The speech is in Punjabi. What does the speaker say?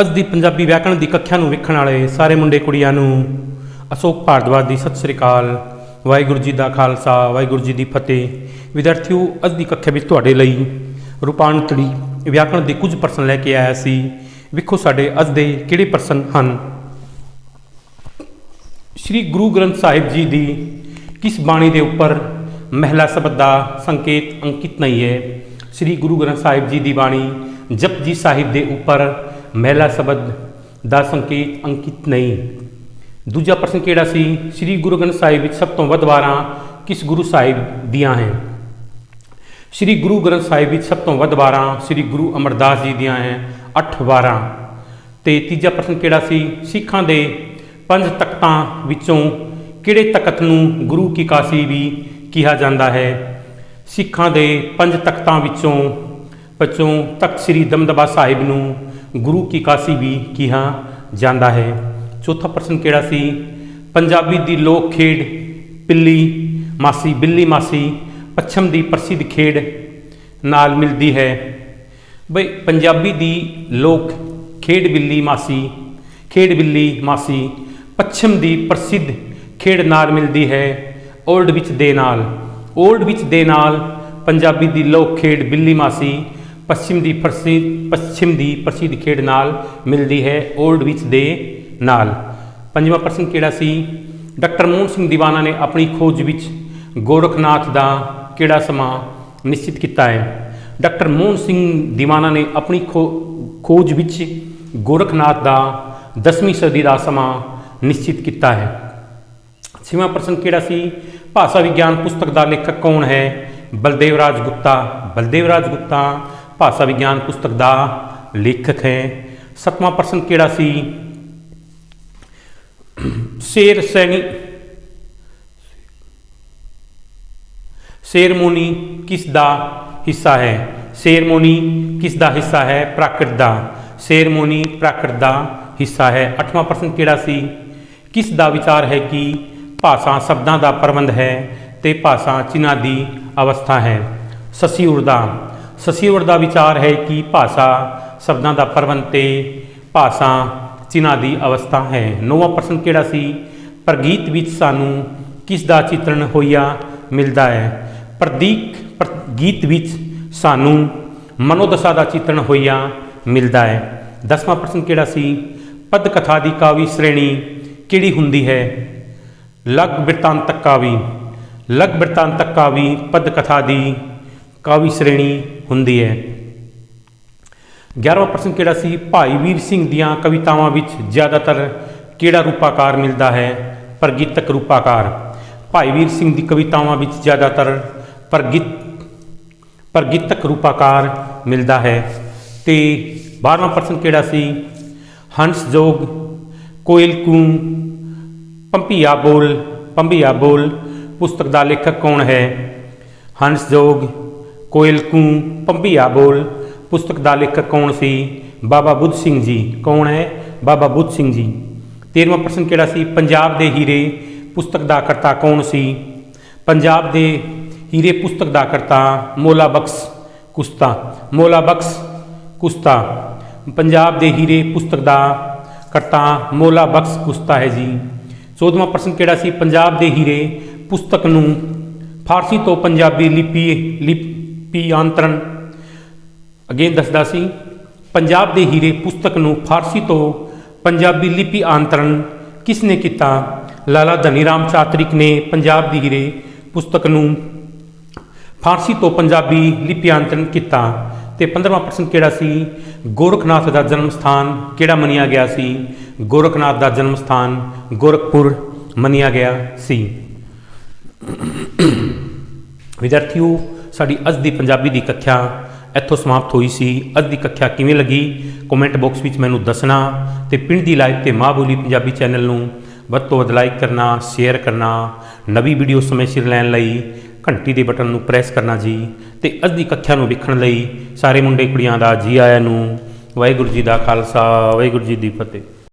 ਅੱਜ ਦੀ ਪੰਜਾਬੀ ਵਿਆਕਰਣ ਦੀ ਕੱਖਿਆ ਨੂੰ ਵੇਖਣ ਵਾਲੇ ਸਾਰੇ ਮੁੰਡੇ ਕੁੜੀਆਂ ਨੂੰ ਅਸ਼ੋਕ ਭਾਰਦਵਾਜ ਦੀ ਸਤਿ ਸ੍ਰੀ ਅਕਾਲ, ਵਾਹਿਗੁਰੂ ਜੀ ਦਾ ਖਾਲਸਾ, ਵਾਹਿਗੁਰੂ ਜੀ ਦੀ ਫਤਿਹ। ਵਿਦਿਆਰਥੀਓ, ਅੱਜ ਦੀ ਕੱਖਿਆ ਵਿੱਚ ਤੁਹਾਡੇ ਲਈ ਰੂਪਾਂਤਰੀ ਵਿਆਕਰਣ ਦੇ ਕੁਝ ਪ੍ਰਸ਼ਨ ਲੈ ਕੇ ਆਇਆ ਸੀ। ਵੇਖੋ ਸਾਡੇ ਅੱਜ ਦੇ ਕਿਹੜੇ ਪ੍ਰਸ਼ਨ ਹਨ। ਸ੍ਰੀ ਗੁਰੂ ਗ੍ਰੰਥ ਸਾਹਿਬ ਜੀ ਦੀ ਕਿਸ ਬਾਣੀ ਦੇ ਉੱਪਰ ਮਹਿਲਾ ਸ਼ਬਦ ਦਾ ਸੰਕੇਤ ਅੰਕਿਤ ਨਹੀਂ ਹੈ? ਸ੍ਰੀ ਗੁਰੂ ਗ੍ਰੰਥ ਸਾਹਿਬ ਜੀ ਦੀ ਬਾਣੀ ਜਪਜੀ ਸਾਹਿਬ ਦੇ ਉੱਪਰ ਮਹਿਲਾ ਸ਼ਬਦ ਦਾ ਸੰਕੇਤ ਅੰਕਿਤ ਨਹੀਂ। ਦੂਜਾ ਪ੍ਰਸ਼ਨ ਕਿਹੜਾ ਸੀ? ਸ੍ਰੀ ਗੁਰੂ ਗ੍ਰੰਥ ਸਾਹਿਬ ਵਿੱਚ ਸਭ ਤੋਂ ਵੱਧ ਵਾਰਾਂ ਕਿਸ ਗੁਰੂ ਸਾਹਿਬ ਦੀਆਂ ਹੈ? ਸ੍ਰੀ ਗੁਰੂ ਗ੍ਰੰਥ ਸਾਹਿਬ ਵਿੱਚ ਸਭ ਤੋਂ ਵੱਧ ਵਾਰਾਂ ਸ੍ਰੀ ਗੁਰੂ ਅਮਰਦਾਸ ਜੀ ਦੀਆਂ ਹੈ 8 ਵਾਰਾਂ। ਤੇ ਤੀਜਾ ਪ੍ਰਸ਼ਨ ਕਿਹੜਾ ਸੀ? ਸਿੱਖਾਂ ਦੇ ਪੰਜ ਤਖਤਾਂ ਵਿੱਚੋਂ ਕਿਹੜੇ ਤਖਤ ਨੂੰ ਗੁਰੂ ਕੀ ਕਾਸ਼ੀ ਵੀ ਕਿਹਾ ਜਾਂਦਾ ਹੈ? ਸਿੱਖਾਂ ਦੇ ਪੰਜ ਤਖਤਾਂ ਵਿੱਚੋਂ ਵਿੱਚੋਂ ਤਖਤ ਸ੍ਰੀ ਦਮਦਬਾ ਸਾਹਿਬ ਨੂੰ ਗੁਰੂ ਕੀ ਕਾਸ਼ੀ ਵੀ ਕਿਹਾ ਜਾਂਦਾ ਹੈ। ਚੌਥਾ ਪ੍ਰਸ਼ਨ ਕਿਹੜਾ ਸੀ? ਪੰਜਾਬੀ ਦੀ ਲੋਕ ਖੇਡ ਪਿੱਲੀ ਮਾਸੀ, ਬਿੱਲੀ ਮਾਸੀ, ਪੱਛਮ ਦੀ ਪ੍ਰਸਿੱਧ ਖੇਡ ਨਾਲ ਮਿਲਦੀ ਹੈ। ਬਈ, ਪੰਜਾਬੀ ਦੀ ਲੋਕ ਖੇਡ ਬਿੱਲੀ ਮਾਸੀ, ਖੇਡ ਬਿੱਲੀ ਮਾਸੀ, ਪੱਛਮ ਦੀ ਪ੍ਰਸਿੱਧ ਖੇਡ ਨਾਲ ਮਿਲਦੀ ਹੈ। 올ਡ ਵਿੱਚ ਦੇ ਨਾਲ 올ਡ ਵਿੱਚ ਦੇ ਨਾਲ ਪੰਜਾਬੀ ਦੀ ਲੋਕ ਖੇਡ ਬਿੱਲੀ ਮਾਸੀ ਪੱਛਮ ਦੀ ਪ੍ਰਸਿੱਧ ਪੱਛਮ ਦੀ ਪ੍ਰਸਿੱਧ ਖੇਡ ਨਾਲ ਮਿਲਦੀ ਹੈ 올ਡ ਵਿੱਚ ਦੇ ਨਾਲ। ਪੰਜਵਾਂ ਪ੍ਰਸ਼ਨ ਕਿਹੜਾ ਸੀ? ਡਾਕਟਰ ਮੋਹਨ ਸਿੰਘ ਦੀਵਾਨਾ ਨੇ ਆਪਣੀ ਖੋਜ ਵਿੱਚ ਗੋਰਖਨਾਥ ਦਾ ਕਿਹੜਾ ਸਮਾਂ ਨਿਸ਼ਚਿਤ ਕੀਤਾ ਹੈ? ਡਾਕਟਰ ਮੋਹਨ ਸਿੰਘ ਦੀਵਾਨਾ ਨੇ ਆਪਣੀ ਖੋ- ਖੋਜ ਵਿੱਚ ਗੋਰਖਨਾਥ ਦਾ 10ਵੀਂ ਸਦੀ ਦਾ ਸਮਾਂ ਨਿਸ਼ਚਿਤ ਕੀਤਾ ਹੈ। ਛੇਵਾਂ ਪ੍ਰਸ਼ਨ ਕਿਹੜਾ ਸੀ? ਭਾਸ਼ਾ ਵਿਗਿਆਨ ਪੁਸਤਕ ਦਾ ਲੇਖਕ ਕੌਣ ਹੈ? ਬਲਦੇਵ ਰਾਜ ਗੁਪਤਾ। ਬਲਦੇਵ ਰਾਜ ਗੁਪਤਾ ਭਾਸ਼ਾ ਵਿਗਿਆਨ ਪੁਸਤਕ ਦਾ ਲੇਖਕ ਹੈ। ਸੱਤਵਾਂ ਪ੍ਰਸ਼ਨ ਕਿਹੜਾ ਸੀ? ਸ਼ੇਰ ਸੈਣੀ। ਸੇਰਮੋਨੀ ਕਿਸ ਦਾ ਹਿੱਸਾ ਹੈ? ਸੇਰਮੋਨੀ ਕਿਸ ਦਾ ਹਿੱਸਾ ਹੈ? ਪ੍ਰਾਕ੍ਰਿਤ ਦਾ। ਸੇਰਮੋਨੀ ਪ੍ਰਾਕ੍ਰਿਤ ਦਾ ਹਿੱਸਾ ਹੈ। ਅੱਠਵਾਂ ਪ੍ਰਸ਼ਨ ਕਿਹੜਾ ਸੀ? ਕਿਸ ਦਾ ਵਿਚਾਰ ਹੈ ਕਿ ਭਾਸ਼ਾ ਸ਼ਬਦਾਂ ਦਾ ਪ੍ਰਬੰਧ ਹੈ ਤੇ ਭਾਸ਼ਾ ਚਿੰਨ੍ਹਾਂ ਦੀ ਅਵਸਥਾ ਹੈ? ਸਸੀਉਰ ਦਾ ਸਸੀਉਰ ਦਾ ਵਿਚਾਰ ਹੈ ਕਿ ਭਾਸ਼ਾ ਸ਼ਬਦਾਂ ਦਾ ਪ੍ਰਬੰਧ ਤੇ ਭਾਸ਼ਾ ਚਿੰਨ੍ਹਾਂ ਦੀ ਅਵਸਥਾ ਹੈ। ਨੌਵਾਂ ਪ੍ਰਸ਼ਨ ਕਿਹੜਾ ਸੀ? ਪ੍ਰਗੀਤ ਵਿੱਚ ਸਾਨੂੰ ਕਿਸ ਦਾ ਚਿੱਤਰਣ ਹੋਇਆ ਮਿਲਦਾ ਹੈ? ਪ੍ਰਦੀਕ ਪ੍ਰ- ਗੀਤ ਵਿੱਚ ਸਾਨੂੰ ਮਨੋਦਸ਼ਾ ਦਾ ਚਿੱਤਰਣ ਹੋਇਆ ਮਿਲਦਾ ਹੈ। ਦਸਵਾਂ ਪ੍ਰਸ਼ਨ ਕਿਹੜਾ ਸੀ? ਪਦ ਕਥਾ ਦੀ ਕਾਵੀ ਸ਼੍ਰੇਣੀ ਕਿਹੜੀ ਹੁੰਦੀ ਹੈ? ਲਗ ਬਿਰਤਾਂਤਕ ਕਾਵੀ। ਲਗ ਬਿਰਤਾਂਤਕ ਕਾਵੀ ਪਦ ਕਥਾ ਦੀ ਕਾਵੀ ਸ਼੍ਰੇਣੀ ਹੁੰਦੀ ਹੈ। 11ਵਾਂ ਪ੍ਰਸ਼ਨ ਕਿਹੜਾ ਸੀ? ਭਾਈ ਵੀਰ ਸਿੰਘ ਦੀਆਂ ਕਵਿਤਾਵਾਂ ਵਿੱਚ ਜ਼ਿਆਦਾਤਰ ਕਿਹੜਾ ਰੂਪਾਕਾਰ ਮਿਲਦਾ ਹੈ? ਪ੍ਰਗੀਤਕ ਰੂਪਾਕਾਰ। ਭਾਈ ਵੀਰ ਸਿੰਘ ਦੀ ਕਵਿਤਾਵਾਂ ਵਿੱਚ ਜ਼ਿਆਦਾਤਰ ਪ੍ਰਗੀਤ ਪ੍ਰਗੀਤਕ ਰੂਪਾਕਾਰ ਮਿਲਦਾ ਹੈ। ਤੇ 12ਵਾਂ ਪ੍ਰਸ਼ਨ ਕਿਹੜਾ ਸੀ? ਹੰਸ ਜੋਗ, ਕੋਇਲ ਕੂ ਪੰਪੀਆ ਬੋਲ ਪੰਪੀਆ ਬੋਲ, ਪੁਸਤਕ ਦਾ ਲੇਖਕ ਕੌਣ ਹੈ? ਹੰਸ ਜੋਗ ਕੋਇਲ ਕੂ ਬੋਲ। ਪੁਸਤਕ ਦਾ ਲੇਖਕ ਕੌਣ ਸੀ? ਬਾਬਾ ਬੁੱਧ ਸਿੰਘ ਜੀ। ਕੌਣ ਹੈ? ਬਾਬਾ ਬੁੱਧ ਸਿੰਘ ਜੀ। 13ਵਾਂ ਪ੍ਰਸ਼ਨ ਕਿਹੜਾ ਸੀ? ਪੰਜਾਬ ਦੇ ਹੀਰੇ ਪੁਸਤਕ ਦਾ ਕਰਤਾ ਕੌਣ ਸੀ? ਪੰਜਾਬ ਦੇ ਹੀਰੇ ਪੁਸਤਕ ਦਾ ਕਰਤਾ ਮੋਲਾ ਬਖਸ਼ ਕੁਸਤਾ। ਮੋਲਾ ਬਖਸ਼ ਕੁਸਤਾ। ਪੰਜਾਬ ਦੇ ਹੀਰੇ ਪੁਸਤਕ ਦਾ ਕਰਤਾ ਮੋਲਾ ਬਖਸ਼ ਕੁਸਤਾ ਹੈ ਜੀ। 14ਵਾਂ ਪ੍ਰਸ਼ਨ ਕਿਹੜਾ ਸੀ? ਪੰਜਾਬ ਦੇ ਹੀਰੇ ਪੁਸਤਕ ਨੂੰ ਫਾਰਸੀ ਤੋਂ ਪੰਜਾਬੀ ਲਿਪੀ ਲਿਪੀਆਂਤਰਨ ਅਗੇਨ ਦੱਸਦਾ ਸੀ, ਪੰਜਾਬ ਦੇ ਹੀਰੇ ਪੁਸਤਕ ਨੂੰ ਫਾਰਸੀ ਤੋਂ ਪੰਜਾਬੀ ਲਿਪੀ ਆਂਤਰਨ ਕਿਸ ਨੇ ਕੀਤਾ? ਲਾਲਾ ਧਨੀ ਰਾਮ ਚਾਤਰਿਕ ਨੇ ਪੰਜਾਬ ਦੀ ਹੀਰੇ ਪੁਸਤਕ ਨੂੰ ਫਾਰਸੀ ਤੋਂ ਪੰਜਾਬੀ ਲਿਪੀ ਲਿਪੀਆਂਤਰਨ ਕੀਤਾ। ਤੇ 15ਵਾਂ ਪ੍ਰਸ਼ਨ ਕਿਹੜਾ ਸੀ? ਗੋਰਖਨਾਥ ਦਾ ਜਨਮ ਸਥਾਨ ਕਿਹੜਾ ਮੰਨਿਆ ਗਿਆ ਸੀ? ਗੋਰਖਨਾਥ ਦਾ ਜਨਮ ਸਥਾਨ ਗੋਰਖਪੁਰ ਮੰਨਿਆ ਗਿਆ ਸੀ। ਵਿਦਿਆਰਥੀਓ ਸਾਡੀ ਅੱਜ ਦੀ ਪੰਜਾਬੀ ਦੀ ਕੱਖਿਆ ਇੱਥੋਂ ਸਮਾਪਤ ਹੋਈ ਸੀ। ਅੱਜ ਦੀ ਕੱਖਿਆ ਕਿਵੇਂ ਲੱਗੀ? ਕਮੈਂਟ ਬਾਕਸ ਵਿੱਚ ਮੈਨੂੰ ਦੱਸਣਾ ਤੇ ਪਿੰਡ ਦੀ ਲਾਈਵ ਤੇ ਮਾਂ ਬੋਲੀ ਪੰਜਾਬੀ ਚੈਨਲ ਨੂੰ ਵੱਧ ਤੋਂ ਵੱਧ ਲਾਈਕ ਕਰਨਾ ਸ਼ੇਅਰ ਕਰਨਾ, ਨਵੀਂ ਵੀਡੀਓ ਸਮੇਂ ਸਿਰ ਲੈਣ ਲਈ ਘੰਟੀ ਦੇ ਬਟਨ ਨੂੰ ਪ੍ਰੈਸ ਕਰਨਾ ਜੀ। ਤੇ ਅੱਜ ਦੀ ਕੱਖਿਆ ਨੂੰ ਵੇਖਣ ਲਈ ਸਾਰੇ ਮੁੰਡੇ ਕੁੜੀਆਂ ਦਾ ਜੀ ਆਇਆਂ ਨੂੰ ਵਾਹਿਗੁਰੂ ਜੀ ਦਾ ਖਾਲਸਾ, ਵਾਹਿਗੁਰੂ ਜੀ ਦੀ ਫਤਿਹ।